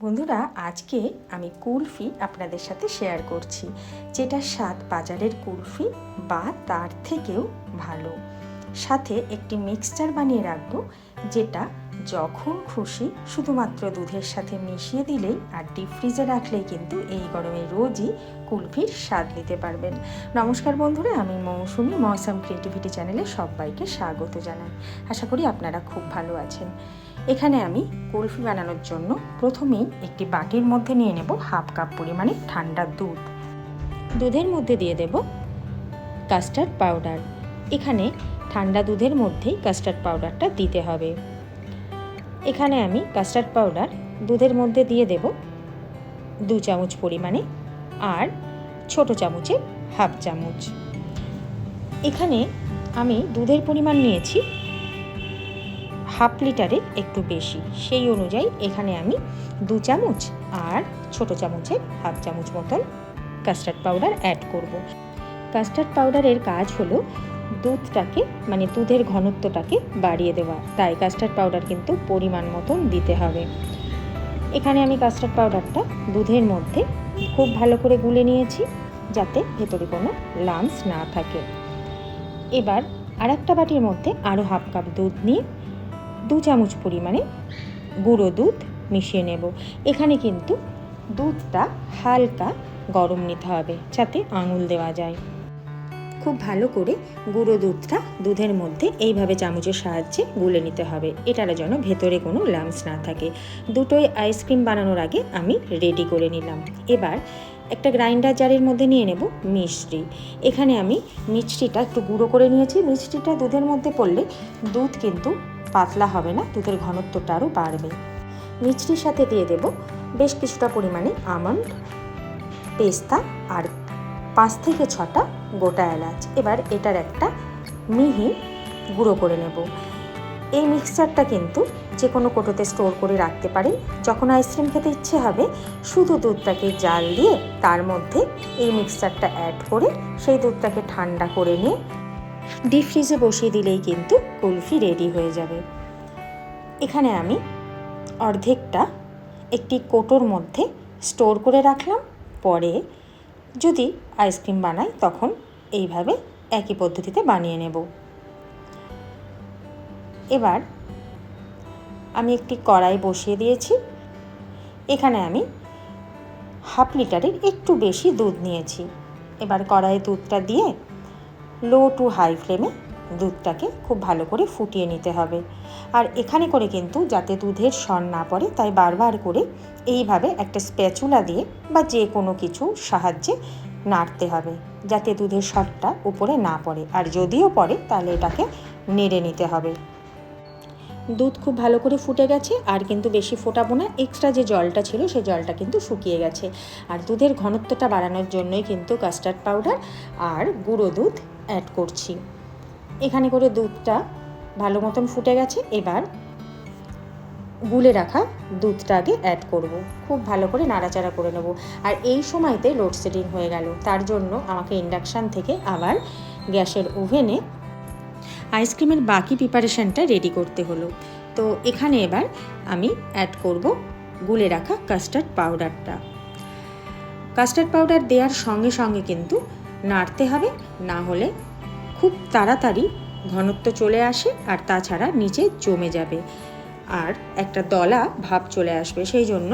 বন্ধুরা, আজকে আমি কুলফি আপনাদের সাথে শেয়ার করছি, যেটা স্বাদ বাজারের কুলফি বা তার থেকেও ভালো। সাথে একটি মিক্সচার বানিয়ে রাখব, যেটা যখন খুশি শুধুমাত্র দুধের সাথে মিশিয়ে দিলেই আর ডিপ ফ্রিজে রাখলেই কিন্তু এই গরমে রোজই কুলফির স্বাদ নিতে পারবেন। নমস্কার বন্ধুরা, আমি মৌসুমি, মৌসাম ক্রিয়েটিভিটি চ্যানেলে সবাইকে স্বাগত জানাই। আশা করি আপনারা খুব ভালো আছেন। এখানে আমি কুলফি বানানোর জন্য প্রথমেই একটি বাটির মধ্যে নিয়ে নেব হাফ কাপ পরিমাণে ঠান্ডা দুধ। দুধের মধ্যে দিয়ে দেব কাস্টার্ড পাউডার। এখানে ঠান্ডা দুধের মধ্যেই কাস্টার্ড পাউডারটা দিতে হবে। এখানে আমি কাস্টার্ড পাউডার দুধের মধ্যে দিয়ে দেব দু চামচ পরিমাণে আর ছোট চামচে হাফ চামচ। এখানে আমি দুধের পরিমাণ নিয়েছি হাফ লিটারের একটু বেশি। সেই অনুযায়ী এখানে আমি দু চামচ আর ছোট চামচের হাফ চামচ মতন কাস্টার্ড পাউডার অ্যাড করব। কাস্টার্ড পাউডারের কাজ হলো দুধটাকে মানে দুধের ঘনত্বটাকে বাড়িয়ে দেওয়া। তাই কাস্টার্ড পাউডার কিন্তু পরিমাণ মতন দিতে হবে। এখানে আমি কাস্টার্ড পাউডারটা দুধের মধ্যে খুব ভালো করে গুলে নিয়েছি যাতে ভেতরে কোনো লামস না থাকে। এবার আর একটা বাটির মধ্যে আরও হাফ কাপ দুধ নিয়ে দু চামচ পরিমাণে গুঁড়ো দুধ মিশিয়ে নেব। এখানে কিন্তু দুধটা হালকা গরম নিতে হবে যাতে আঙুল দেওয়া যায়। খুব ভালো করে গুঁড়ো দুধটা দুধের মধ্যে এইভাবে চামচের সাহায্যে গুলে নিতে হবে। এটার যেন ভেতরে কোনো লামস না থাকে। দুটোই আইসক্রিম বানানোর আগে আমি রেডি করে নিলাম। এবার একটা গ্রাইন্ডার জারের মধ্যে নিয়ে নেব মিষ্টি। এখানে আমি মিষ্টিটা একটু গুঁড়ো করে নিয়েছি। মিষ্টিটা দুধের মধ্যে পড়লে দুধ কিন্তু পাতলা হবে না, দুধের ঘনত্বটা আরও বাড়বে। মিষ্টির সাথে দিয়ে দেব বেশ কিছুটা পরিমাণে আমন্ড, পেস্তা আর পাঁচ থেকে ছটা গোটা এলাচ। এবার এটার একটা মিহি গুঁড়ো করে নেব। এই মিক্সচারটা কিন্তু যে কোনো কোটোতে স্টোর করে রাখতে পারেন। যখন আইসক্রিম খেতে ইচ্ছে হবে, শুধু দুধটাকে জাল দিয়ে তার মধ্যে এই মিক্সচারটা অ্যাড করে সেই দুধটাকে ঠান্ডা করে নিয়ে ডিপ ফ্রিজে বসিয়ে দিলেই কিন্তু কুলফি রেডি হয়ে যাবে। এখানে আমি অর্ধেকটা একটি কোটোর মধ্যে স্টোর করে রাখলাম। পরে যদি আইসক্রিম বানাই, তখন এইভাবে একই পদ্ধতিতে বানিয়ে নেব। এবার আমি একটি কড়াই বসিয়ে দিয়েছি। এখানে আমি হাফ লিটারের একটু বেশি দুধ নিয়েছি। এবার কড়াইয়ে দুধটা দিয়ে লো টু হাই ফ্লেমে দুধটাকে খুব ভালো করে ফুটিয়ে নিতে হবে। আর এখানে করে কিন্তু যাতে দুধের সর না পড়ে, তাই বারবার করে এইভাবে একটা স্প্যাচুলা দিয়ে বা যে কোনো কিছু সাহায্যে নাড়তে হবে, যাতে দুধের সরটা উপরে না পড়ে। আর যদিও পড়ে, তাহলে এটাকে নেড়ে নিতে হবে। দুধ খুব ভালো করে ফুটে গেছে আর কিন্তু বেশি ফোটাবো না। এক্সট্রা যে জলটা ছিল সেই জলটা কিন্তু শুকিয়ে গেছে। আর দুধের ঘনত্বটা বাড়ানোর জন্যই কিন্তু কাস্টার্ড পাউডার আর গুঁড়ো দুধ অ্যাড করছি। এখানে করে দুধটা ভালো মতন ফুটে গেছে। এবার গুলে রাখা দুধটা আগে অ্যাড করব। খুব ভালো করে নাড়াচাড়া করে নেব। আর এই সময়তে লোডশেডিং হয়ে গেল। তার জন্য আমাকে ইন্ডাকশান থেকে আবার গ্যাসের ওভেনে আইসক্রিমের বাকি প্রিপারেশানটা রেডি করতে হলো। তো এখানে এবার আমি অ্যাড করব গুলে রাখা কাস্টার্ড পাউডারটা কাস্টার্ড পাউডার দেওয়ার সঙ্গে সঙ্গে কিন্তু নাড়তে হবে, না হলে খুব তাড়াতাড়ি ঘনত্ব চলে আসে আর তাছাড়া নিচে জমে যাবে। আর একটা দলা ভাব চলে আসবে, সেই জন্য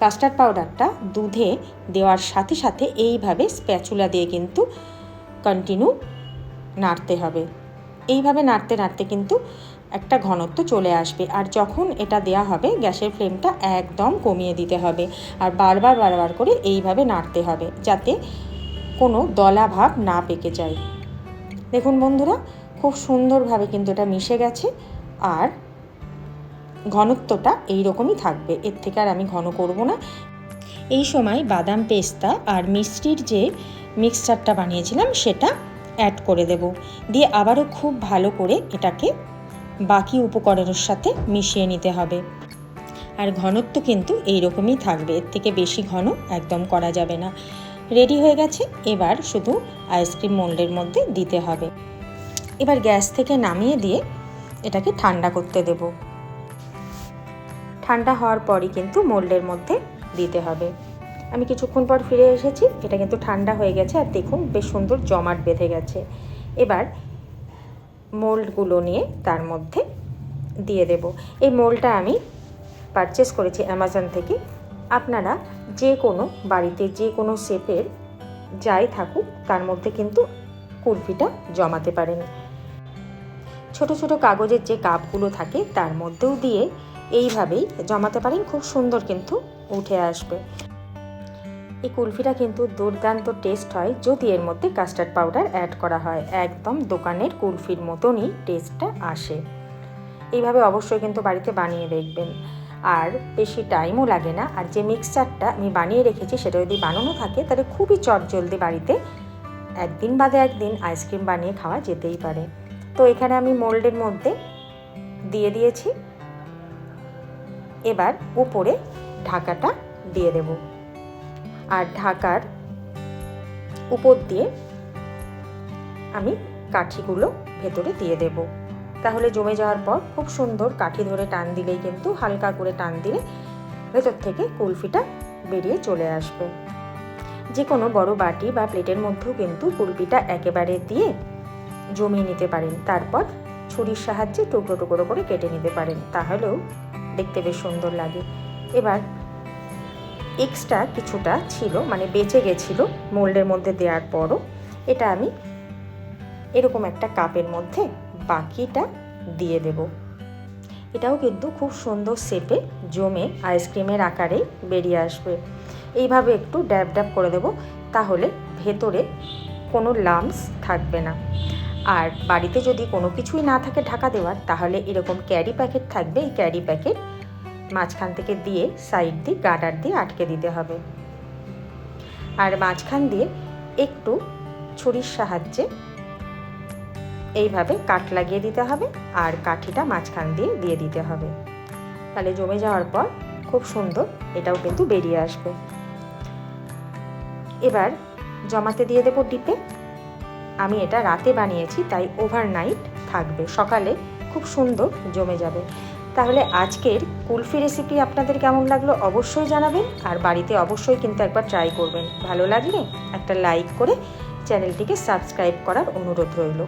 কাস্টার্ড পাউডারটা দুধে দেওয়ার সাথে সাথে এইভাবে স্প্যাচুলা দিয়ে কিন্তু কন্টিনিউ নাড়তে হবে। এইভাবে নাড়তে নাড়তে কিন্তু একটা ঘনত্ব চলে আসবে আর যখন এটা দেয়া হবে, গ্যাসের ফ্লেমটা একদম কমিয়ে দিতে হবে আর বারবার বারবার করে এইভাবে নাড়তে হবে যাতে কোনো দলা ভাব না পেকে যায়। দেখুন বন্ধুরা, খুব সুন্দরভাবে কিন্তু এটা মিশে গেছে আর ঘনত্বটা এই রকমই থাকবে। এর থেকে আর আমি ঘন করব না। এই সময় বাদাম পেস্তা আর মিষ্টির যে মিক্সচারটা বানিয়েছিলাম, সেটা অ্যাড করে দেব। দিয়ে আবারও খুব ভালো করে এটাকে বাকি উপকরণের সাথে মিশিয়ে নিতে হবে। আর ঘনত্ব কিন্তু এই রকমই থাকবে, এর থেকে বেশি ঘন একদম করা যাবে না। রেডি হয়ে গেছে, এবার শুধু আইসক্রিম মোল্ডের মধ্যে দিতে হবে। এবার গ্যাস থেকে নামিয়ে দিয়ে এটাকে ঠান্ডা করতে দেব। ঠান্ডা হওয়ার পরই কিন্তু মোল্ডের মধ্যে দিতে হবে। আমি কিছুক্ষণ পর ফিরে এসেছি। এটা কিন্তু ঠান্ডা হয়ে গেছে আর দেখুন, বেশ সুন্দর জমাট বেঁধে গেছে। এবার মোল্ডগুলো নিয়ে তার মধ্যে দিয়ে দেব। এই মোল্ডটা আমি পারচেস করেছি অ্যামাজন থেকে। আপনারা যে কোনো বাড়িতে যে কোনো শেপের যাই থাকুক, তার মধ্যে কিন্তু কুলফিটা জমাতে পারেন। ছোট ছোট কাগজের যে কাপগুলো থাকে, তার মধ্যেও দিয়ে এইভাবেই জমাতে পারেন। খুব সুন্দর কিন্তু উঠে আসবে। এই কুলফিটা কিন্তু দুর্দান্ত টেস্ট হয়। যদি এর মধ্যে কাস্টার্ড পাউডার অ্যাড করা হয়, একদম দোকানের কুলফির মতনই টেস্টটা আসে। এইভাবে অবশ্যই কিন্তু বাড়িতে বানিয়ে দেখবেন। আর বেশি টাইমও লাগে না। আর যে মিক্সচারটা আমি বানিয়ে রেখেছি, সেটা যদি বানানো থাকে, তাহলে খুবই চটজলদি বাড়িতে একদিন বাদে একদিন আইসক্রিম বানিয়ে খাওয়া যেতেই পারে। তো এখানে আমি মোল্ডের মধ্যে দিয়ে দিয়েছি। এবার উপরে ঢাকাটা দিয়ে দেব। আর ঢাকার উপর দিয়ে আমি কাঠিগুলো ভেতরে দিয়ে দেব। তাহলে জমে যাওয়ার পর খুব সুন্দর কাঠি ধরে টান দিলেই কিন্তু হালকা করে টান দিলে ভেতর থেকে কুলফিটা বেরিয়ে চলে আসবে। যে কোনো বড় বাটি বা প্লেটের মধ্যেও কিন্তু কুলফিটা একেবারে দিয়ে জমিয়ে নিতে পারেন। তারপর ছুরির সাহায্যে টুকরো টুকরো করে কেটে নিতে পারেন। তাহলেও দেখতে বেশ সুন্দর লাগে। এবার এক্সট্রা কিছুটা ছিল মানে বেঁচে গেছিল মোল্ডের মধ্যে দেওয়ার পরও। এটা আমি এরকম একটা কাপের মধ্যে বাকিটা দিয়ে দেব। এটাও কিন্তু খুব সুন্দর শেপে জমে আইসক্রিমের আকারে বেরিয়ে আসবে। এইভাবে একটু ড্যাব ড্যাব করে দেব, তাহলে ভেতরে কোনো লামস থাকবে না। আর বাড়িতে যদি কোনো কিছুই না থাকে ঢাকা দেওয়ার, তাহলে এরকম ক্যারি প্যাকেট থাকবে। এই ক্যারি প্যাকেট মাঝখান থেকে দিয়ে সাইড দিয়ে গার্ডার দিয়ে আটকে দিতে হবে। আর মাঝখান দিয়ে একটু ছুরির সাহায্যে এইভাবে কাট লাগিয়ে দিতে হবে আর কাঠিটা মাঝখান দিয়ে দিয়ে দিতে হবে। তাহলে জমে যাওয়ার পর খুব সুন্দর এটাও কিন্তু বেরিয়ে আসবে। এবার জমাতে দিয়ে দেবো ডিপে। আমি এটা রাতে বানিয়েছি, তাই ওভারনাইট থাকবে। সকালে খুব সুন্দর জমে যাবে। তাহলে আজকের কুলফি রেসিপি আপনাদের কেমন লাগল অবশ্যই জানাবেন, আর বাড়িতে অবশ্যই কিন্তু একবার ট্রাই করবেন। ভালো লাগলে একটা লাইক করে চ্যানেলটিকে সাবস্ক্রাইব করার অনুরোধ রইল।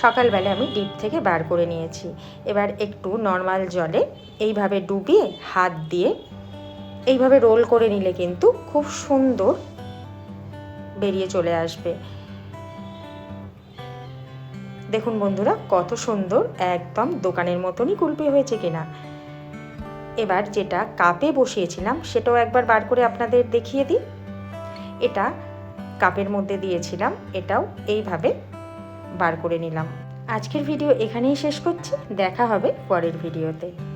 সকালবেলা আমি ডিপ থেকে বার করে নিয়েছি। এবার একটু নর্মাল জলে এইভাবে ডুবিয়ে হাত দিয়ে এইভাবে রোল করে নিলে কিন্তু খুব সুন্দর বেরিয়ে চলে আসবে। দেখুন বন্ধুরা, কত সুন্দর একদম দোকানের মতনই কুলপি হয়েছে কিনা। এবার যেটা কাপে বসিয়েছিলাম, সেটাও একবার বার করে আপনাদের দেখিয়ে দিই। এটা কাপের মধ্যে দিয়েছিলাম, এটাও এইভাবে বার করে নিলাম। আজকের ভিডিও এখানেই শেষ করছি, দেখা হবে পরের ভিডিওতে।